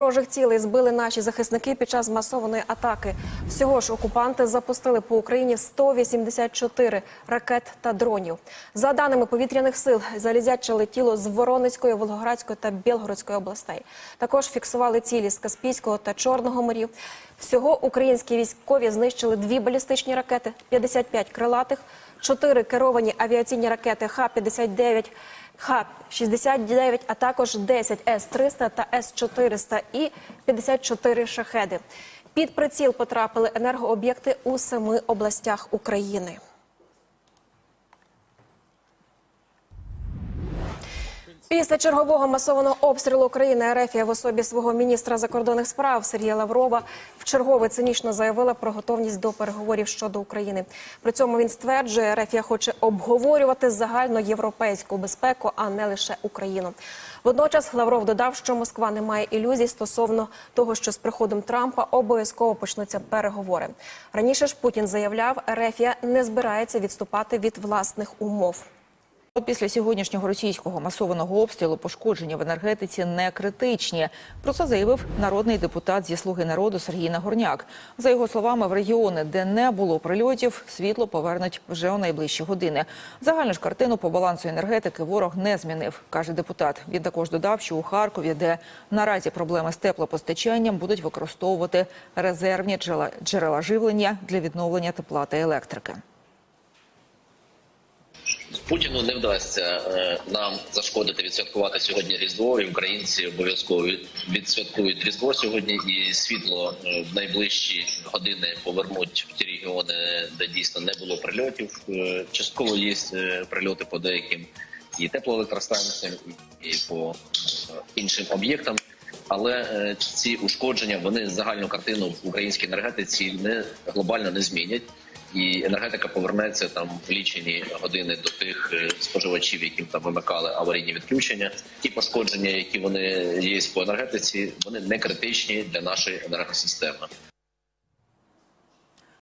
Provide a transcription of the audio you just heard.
Ворожих цілей збили наші захисники під час масованої атаки. Всього ж окупанти запустили по Україні 184 ракет та дронів. За даними повітряних сил, залізяче летіло з Воронезької, Волгоградської та Білгородської областей. Також фіксували цілі з Каспійського та Чорного морів. Всього українські військові знищили дві балістичні ракети, 55 крилатих, 4 керовані авіаційні ракети Х-59, Х-69, а також 10 С-300 та С-400 і 54 шахеди. Під приціл потрапили енергооб'єкти у семи областях України. Після чергового масованого обстрілу України Ерефія в особі свого міністра закордонних справ Сергія Лаврова вчергове цинічно заявила про готовність до переговорів щодо України. При цьому він стверджує, Ерефія хоче обговорювати загальноєвропейську безпеку, а не лише Україну. Водночас Лавров додав, що Москва не має ілюзій стосовно того, що з приходом Трампа обов'язково почнуться переговори. Раніше ж Путін заявляв, Ерефія не збирається відступати від власних умов. От Після сьогоднішнього російського масованого обстрілу пошкодження в енергетиці не критичні. Про це заявив народний депутат зі слуги народу Сергій Нагорняк. За його словами, в регіони, де не було прильотів, світло повернуть вже у найближчі години. Загальну ж картину по балансу енергетики ворог не змінив, каже депутат. Він також додав, що у Харкові, де наразі проблеми з теплопостачанням, будуть використовувати резервні джерела живлення для відновлення тепла та електрики. Путіну не вдасться е, нам зашкодити відсвяткувати сьогодні Різдво. І українці обов'язково відсвяткують Різдво сьогодні, і світло е, в найближчі години повернуть в ті регіони, де дійсно не було прильотів. Е, Частково є прильоти по деяким і теплоелектростанціям, і по іншим об'єктам. Але ці ушкодження вони загальну картину в українській енергетиці не глобально не змінять. І енергетика повернеться там в лічені години до тих е, споживачів, яким там вимикали аварійні відключення. Ті пошкодження, які вони є по енергетиці, вони не критичні для нашої енергосистеми.